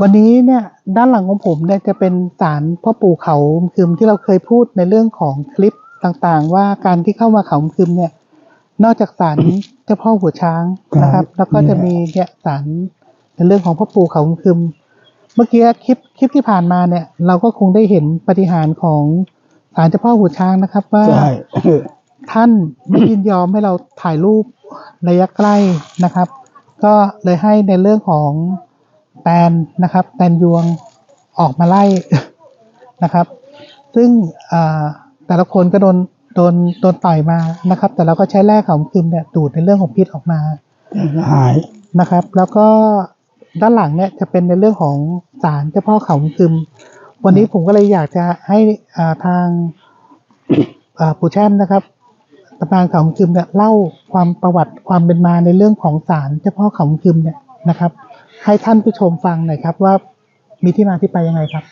วันนี้เนี่ยด้านหลังของผมเนี่ยจะเป็นศาลพ่อปู่เขาคืมที่เราเคยพูดในเรื่องของคลิปต่างๆ ว่าการที่เข้ามาเขาคืมเนี่ย นอกจากศาลเจ้าพ่อหัวช้างนะครับ แล้วก็จะมีเนี่ยศาลในเรื่องของพ่อปู่เขาคืมเมื่อกี้คลิปคลิปที่ผ่านมาเนี่ย เราก็คงได้เห็นปฏิหารย์ของศาลเจ้าพ่อหัวช้างนะครับว่าใช่ท่านไม่ยินยอมให้เราถ่ายรูประยะใกล้นะครับ ก็เลยให้ในเรื่องของ แตนนะครับแตนยวงออกมาไล่นะครับ ซึ่งอ่าแต่ละคนก็โดนโดนโดนต่อยมานะครับ แต่เราก็ใช้แร่ของคืมเนี่ยดูดในเรื่องของพิษออกมาหายนะครับ แล้วก็ด้านหลังเนี่ยจะเป็นในเรื่องของศาลเจ้าพ่อเขาคืมวันนี้ผมก็เลยอยากจะให้อ่าทางอ่าปู่แช่มนะครับตำนานเขาคืมเนี่ยเล่าความประวัติความเป็นมาในเรื่องของศาลเจ้าพ่อเขาคืมเนี่ยนะครับ ให้ท่านผู้ชมฟังหน่อยครับ ว่ามีที่มาที่ไปยังไงครับ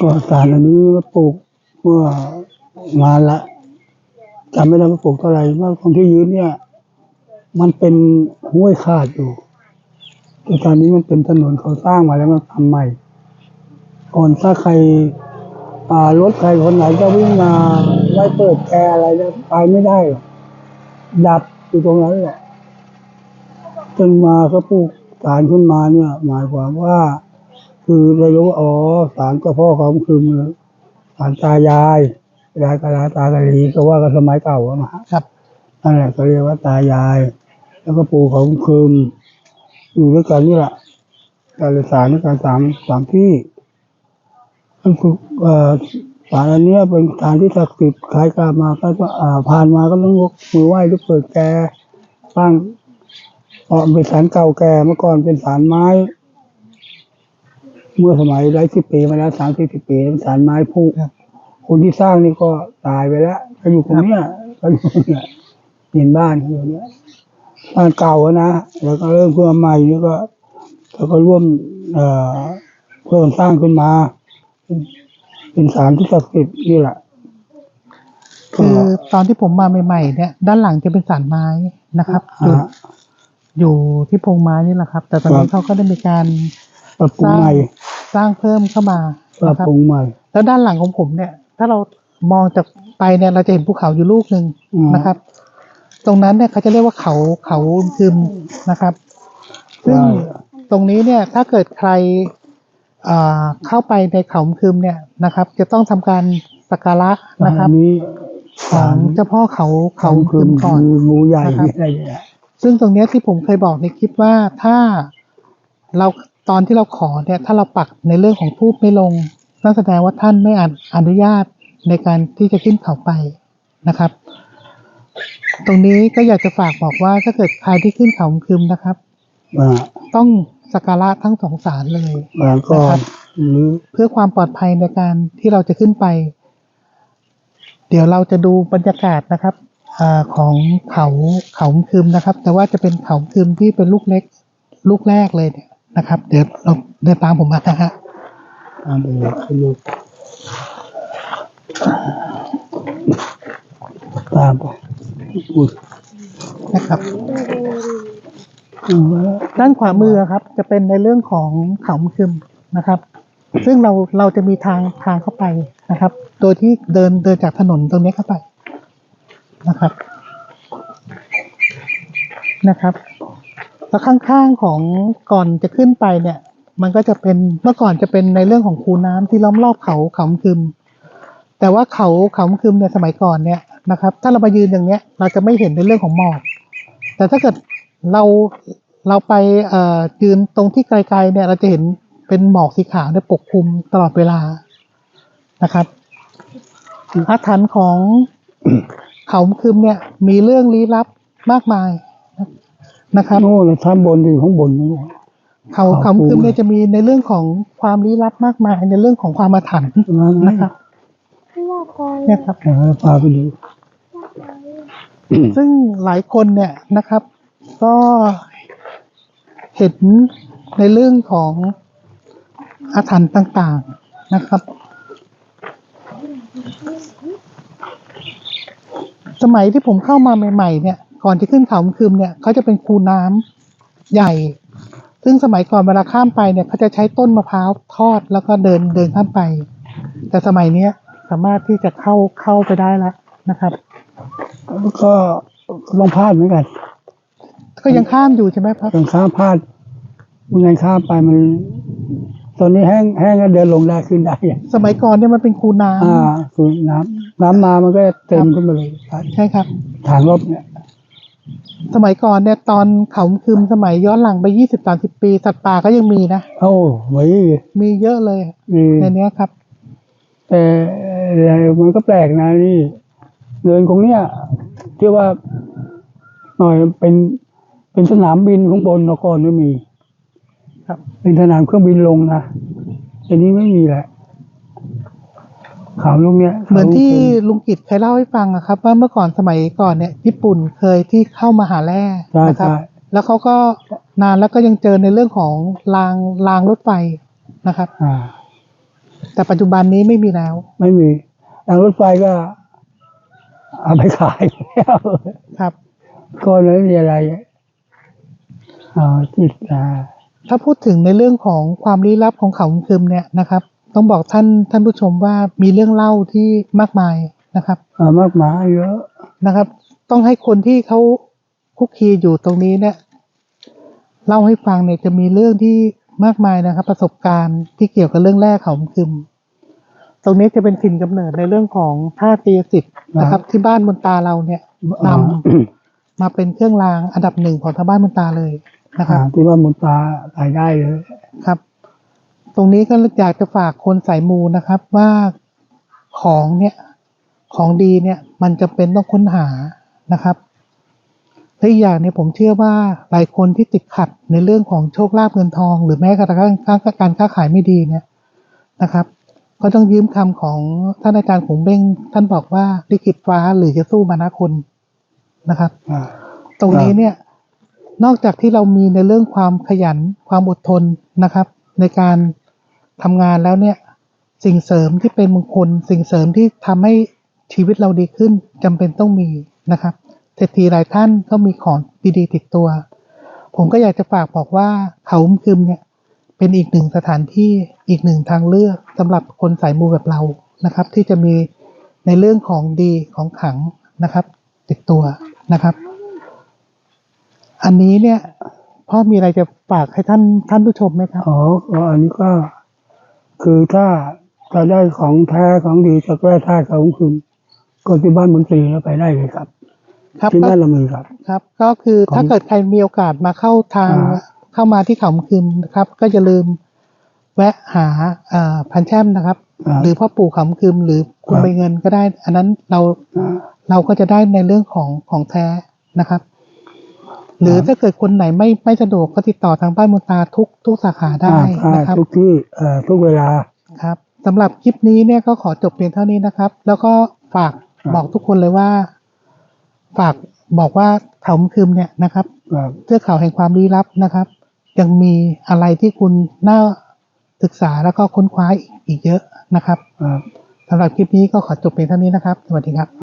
ก็สารอันนี้ปลูกเมื่อมาละจำไม่ได้ว่าปลูกเท่าไหร่ว่าคนที่ยืนเนี่ย มันเป็นห้วยขาดอยู่แต่ตอนนี้มันเป็นถนนเขาสร้างมาแล้วมันทำใหม่ ก่อนถ้าใครอ่ารถใครคนไหนจะวิ่งมาไม่เปิดแอร์อะไรแล้วไปไม่ได้หรอกดับอยู่ตรงนั้นแหละจนมาก็ปลูก สารขึ้นมาเนี่ย หมายความว่า คือได้รู้ว่าอ๋อสารเจ้าพ่อเขาคือมือสารตายายยายกะลาตากะลีก็ว่ากันสมัยเก่าอะนะฮะครับนั่นแหละก็เรียกว่าตายาย แล้วก็ปู่เขาคืมอยู่ด้วยกันนี่แหละการเลยสารด้วยกันสามสามที่มันคือเอ่อสารอันเนี้ยเป็นสารที่ศักดิ์สิทธิ์ใครกล้ามาก็จะอ่าผ่านมาก็ต้องยกมือไหว้หรือเปิดแกบ้าง เพราะมันเป็นสารเก่าแก่เมื่อก่อนเป็นสารไม้ เมื่อสมัยหลายสิบปีมาแล้วสามสิบปีเป็นสารไม้พุครับคนที่สร้างนี่ก็ตายไปแล้วก็อยู่ตรงเนี้ยก็อยู่เนี่ยเห็นบ้านเขาอยู่เนี่ยบ้านเก่าอะนะแล้วก็เริ่มเพื่อใหม่นี่ก็เขาก็ร่วมเอ่อเพื่อสร้างขึ้นมา เป็นเป็นสารที่ศักดิ์สิทธิ์นี่แหละคือตอนที่ผมมาใหม่ๆเนี่ย ด้านหลังจะเป็นสารไม้นะครับ อยู่ อ่าอยู่ที่พงไม้นี่แหละครับ แต่ตอนนี้ครับเขาก็ได้มีการปรับปรุงใหม่สร้างเพิ่มเข้ามาปรับนะครับปรุงใหม่ แล้วด้านหลังของผมเนี่ย ถ้าเรามองจากไปเนี่ยเราจะเห็นภูเขาอยู่ลูกหนึ่งอืมนะครับ ตรงนั้นเนี่ยเขาจะเรียกว่าเขาเขาคืมนะครับ ซึ่งใช่ตรงนี้เนี่ยถ้าเกิดใครอ่าเข้าไปในเขาคืมเนี่ยนะครับ จะต้องทำการสักการะนะครับอันนี้ของเจ้าพ่อเขาเขาคืคือมก่อนงูใหญ่นะครับอะไรอย่างเงี้ย ซึ่งตรงเนี้ยที่ผมเคยบอกในคลิปว่าถ้าเราตอนที่เราขอเนี่ยถ้าเราปักในเรื่องของทูบไม่ลงนั่นแสดงว่าท่านไม่อนุอนุญาตในการที่จะขึ้นเขาไปนะครับ ตรงนี้ก็อยากจะฝากบอกว่าถ้าเกิดใครที่ขึ้นเขาคืมนะครับอ่าต้องสักการะทั้งสองศาลเลยบางก่อนะครันบหรือเพื่อความปลอดภัยในการที่เราจะขึ้นไป เดี๋ยวเราจะดูบรรยากาศนะครับอา ของเขาเขาคืมนะครับ แต่ว่าจะเป็นเขาคืมที่เป็นลูกเล็กลูกแรกเลยเนี่ยนะครับ เดี๋ยวเราเดินตามผมมานะฮะอ่าเดี๋ยวให้ลูกตามไปอุ้ยนะครับด้านขวามือครับ จะเป็นในเรื่องของเขาคืมนะครับ ซึ่งเราเราจะมีทางทางเข้าไปนะครับ โดยที่เดินเดินจากถนนตรงนี้เข้าไป นะครับนะครับ แล้วข้างๆของก่อนจะขึ้นไปเนี่ย มันก็จะเป็นเมื่อก่อนจะเป็นในเรื่องของคูน้ำที่ล้อมรอบเขาเขาคึม แต่ว่าเขาเขาคึมเนี่ยสมัยก่อนเนี่ยนะครับ ถ้าเรามายืนอย่างเนี้ย เราจะไม่เห็นในเรื่องของหมอก แต่ถ้าเกิดเราเราไปเอ่อยืนตรงที่ไกลๆเนี่ย เราจะเห็นเป็นหมอกสีขาวเนี่ยปกคลุมตลอดเวลานะครับอาถรรพ์ของ เขาคึมเนี่ย มีเรื่องลี้ลับมากมายนะครับโน่นเลยท่านบนอยู่ข้างบนนู่นเขาเขาคำคืนปูเนี่ยจะมีในเรื่องของความลี้ลับมากมาย ในเรื่องของความอาถรรพ์ตรงนั้นนะนะครับเนี่ยครับเดี๋ยวพาไปดูซึ่งหลายคนเนี่ยนะครับ ก็เห็นในเรื่องของอาถรรพ์ต่าง ๆนะครับ สมัยที่ผมเข้ามาใหม่ๆเนี่ย ก่อนจะขึ้นเขาคืมเนี่ยเขาจะเป็นคูน้ำใหญ่ ซึ่งสมัยก่อนเวลาข้ามไปเนี่ยเขาจะใช้ต้นมะพร้าวทอดแล้วก็เดินเดินข้ามไป แต่สมัยเนี้ยสามารถที่จะเข้าเข้าไปได้แล้วนะครับแล้วก็ต้องพลาดเหมือนกัน ก็ยังข้ามอยู่ใช่ไหมครับต้องข้ามพลาดมันยังข้ามไปมัน ตอนนี้แห้งแห้งก็เดินลงได้ขึ้นได้อะสมัยก่อนเนี่ยมันเป็นคูน้ำอ่าคือน้ำ น้ำมามันก็เต็มขึ้นมาเลยใช่ครับทางรบเนี่ย สมัยก่อนเนี่ยตอนเขาคืมสมัยย้อนหลังไปยี่สิบสามสิบปี สัตว์ป่าก็ยังมีนะโอ้ไว้มีเยอะเลยนี่ในเนี้ยครับ แต่มันก็แปลกนะนี่เดินตรงเนี้ยที่ว่าหน่อยเป็นเป็นสนามบินข้างบนนครไม่มี ครับ เป็นสนามเครื่องบินลงนะอันนี้ไม่มีแหละ ข่าวลูกเนี้ยเหมือนที่ข่าวลูกลุงกิจเคยเล่าให้ฟังอะครับ ว่าเมื่อก่อนสมัยก่อนเนี่ยญี่ปุ่นเคยที่เข้ามาหาแร่ใช่นะครับใช่แล้วเขาก็นานแล้วก็ยังเจอในเรื่องของรางรางรถไฟนะครับอ่าแต่ปัจจุบันนี้ไม่มีแล้ว ไม่มีทางรถไฟก็เอาไปขายแล้วครับก็เลยไม่มีอะไรอ่าจิตอ่าถ้าพูดถึงในเรื่องของความลี้ลับของเขาคึมเนี่ยนะครับ ต้องบอกท่านท่านผู้ชมว่ามีเรื่องเล่าที่มากมายนะครับอ่ามากมายเยอะนะครับ ต้องให้คนที่เขาคุกคีอยู่ตรงนี้เนี่ยเล่าให้ฟังเนี่ยจะมีเรื่องที่มากมายนะครับ ประสบการณ์ที่เกี่ยวกับเรื่องแรกเขาคึม ตรงนี้จะเป็นถิ่นกำเนิดในเรื่องของท่าตีสิทธิ์นะครับ ที่บ้านบนตาเราเนี่ยนำมาเป็นเครื่องรางอันดับหนึ่งของทางบ้านบนตาเลยนะครับอ่าที่ว่ามุนตาตายได้เลยครับ ตรงนี้ก็อยากจะฝากคนสายมูนะครับว่าของเนี่ยของดีเนี่ยมันจะเป็นต้องค้นหานะครับและอีกอย่างเนี่ยผมเชื่อว่าหลายคนที่ติดขัดในเรื่องของโชคลาภเงินทอง หรือแม้กระทั่งการค้าขายไม่ดีเนี่ยนะครับ ก็ต้องยืมคำของท่านอาจารย์ขงเบ้งท่านบอกว่าลิขิตฟ้าหรือจะสู้มานะคนนะครับอ่าตรงนี้เนี่ยนอกจากที่เรามีในเรื่องความขยันความอดทนนะครับ ในการ ทำงานแล้วเนี่ยสิ่งเสริมที่เป็นมงคล สิ่งเสริมที่ทำให้ชีวิตเราดีขึ้นจำเป็นต้องมีนะครับเศรษฐีหลายท่านก็มีของดีๆติดตัว ผมก็อยากจะฝากบอกว่าเขาอุ้มคึมเนี่ยเป็นอีกหนึ่งสถานที่อีกหนึ่งทางเลือกสำหรับคนสายมูแบบเรานะครับ ที่จะมีในเรื่องของดีของขังนะครับ ติดตัวนะครับ อันนี้เนี่ยพ่อมีอะไรจะฝากให้ท่านท่านผู้ชมไหมครับอ๋ออันนี้ก็ คือถ้าถ้าได้ของแท้ของดีจากแร่ธาตุของคุณก็ที่บ้านมนตรีแล้วไปได้เลยครับครับที่ก็นั่นเรามีครับ ครับ ก็คือของถ้าเกิดใครมีโอกาสมาเข้าทางอ่าเข้ามาที่เขาคืมนะครับ ก็อย่าลืมแวะหาอ่าพันแช่มนะครับอ่าหรือพ่อปู่เขาคืมหรือคุณครับใบเงินก็ได้ อันนั้นเราอ่าเราก็จะได้ในเรื่องของของแท้นะครับ หรือครับถ้าเกิดคนไหนไม่ไม่สะดวกก็ติดต่อทางบ้านมนตาทุกทุกสาขาได้อ่านะครับทุกที่เอ่อทุกเวลาครับสำหรับคลิปนี้เนี่ยก็ขอจบเพียงเท่านี้นะครับ แล้วก็ฝากครับบอกทุกคนเลยว่า ฝากบอกว่าเขาคืมเนี่ยนะครับครับเทือกเขาแห่งความลี้ลับนะครับ ยังมีอะไรที่คุณน่าศึกษาแล้วก็ค้นคว้าอีกเยอะนะครับครับสำหรับคลิปนี้ก็ขอจบเพียงเท่านี้นะครับ สวัสดีครับ